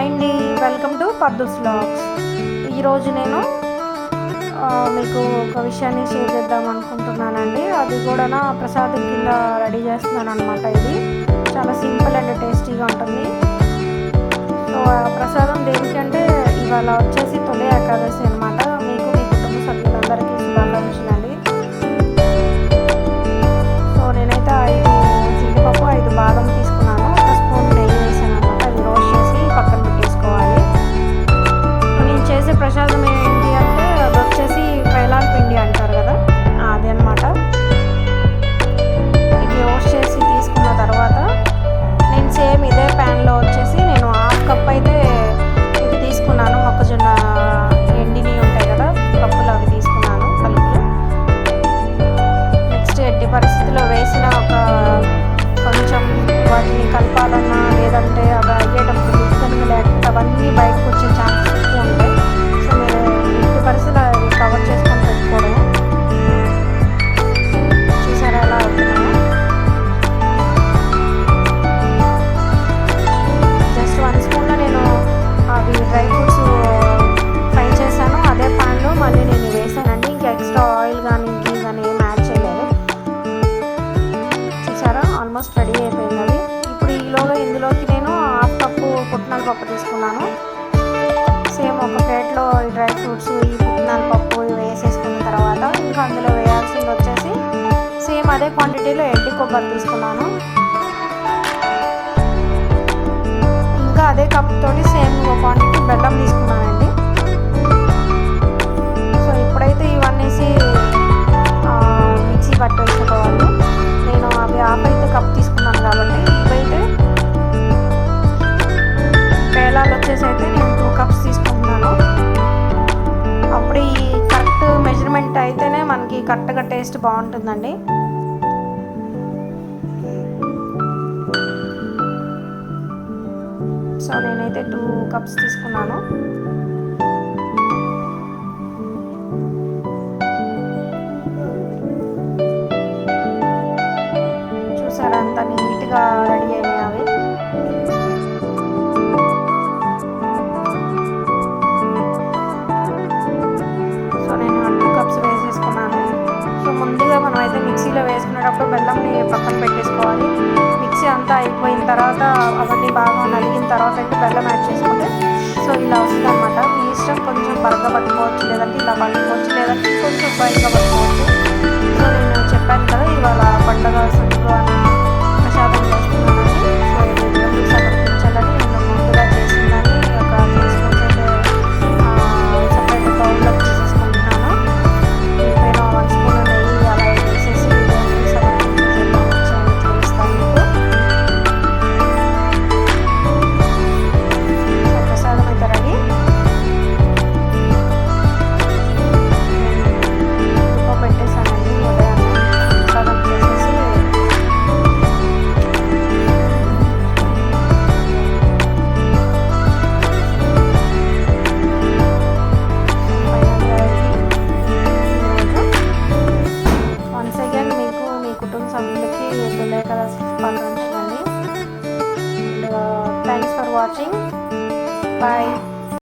Hi అండి. Welcome to పద్దుస్ blogs ఈరోజు నేను మీకు ఒక విషయాన్ని షేర్ చేద్దాం అనుకుంటున్నానండి. అది కూడా నా ప్రసాదం కింద రెడీ చేస్తున్నాను అనమాట ఇది. చాలా సింపుల్ అండ్ టేస్టీగా ఉంటుంది. సో ఆ ప్రసాదం దేనికంటే ఇవాళ వచ్చేసి తొలి ఏకాదశి ఆల్మోస్ట్ రెడీ అయిపోయింది ఇప్పుడు ఈలోగా ఇందులోకి నేను హాఫ్ కప్పు పుట్నాల పప్పు తీసుకున్నాను. సేమ్ ఒక ప్లేట్లో ఈ డ్రై ఫ్రూట్స్ ఈ పుట్నాల పప్పు ఇవి వేసేసుకున్న తర్వాత ఇంకా అందులో వేయాల్సింది వచ్చేసి సేమ్ అదే క్వాంటిటీలో ఎండి కొబ్బరి తీసుకున్నాను. ఇంకా అదే కప్ సేమ్ క్వాంటిటీ పేలాలు అయితే నేను టూ కప్స్ తీసుకుంటున్నాను. అప్పుడు ఈ కరెక్ట్ మెజర్మెంట్ అయితేనే మనకి కరెక్ట్గా టేస్ట్ బాగుంటుందండి. సో నేనైతే టూ కప్స్ తీసుకున్నాను. వేసుకునేటప్పుడు బెల్లంని పక్కన పెట్టేసుకోవాలి. మిక్సీ అంతా అయిపోయిన తర్వాత అవన్నీ బాగా నలిగిన తర్వాత అయితే బెల్లం యాడ్ చేసుకుంటే సో ఇలా వస్తుంది అనమాట మీ ఇష్టం కొంచెం బరగా పట్టుకోవచ్చు లేదంటే ఇలా పట్టుకోవచ్చు లేదంటే కొంచెం బయటగా పట్టుకోవచ్చు. సో నేను చెప్పాను కదా ఇవాళ పండగ సంక్రాంతి watching. Bye.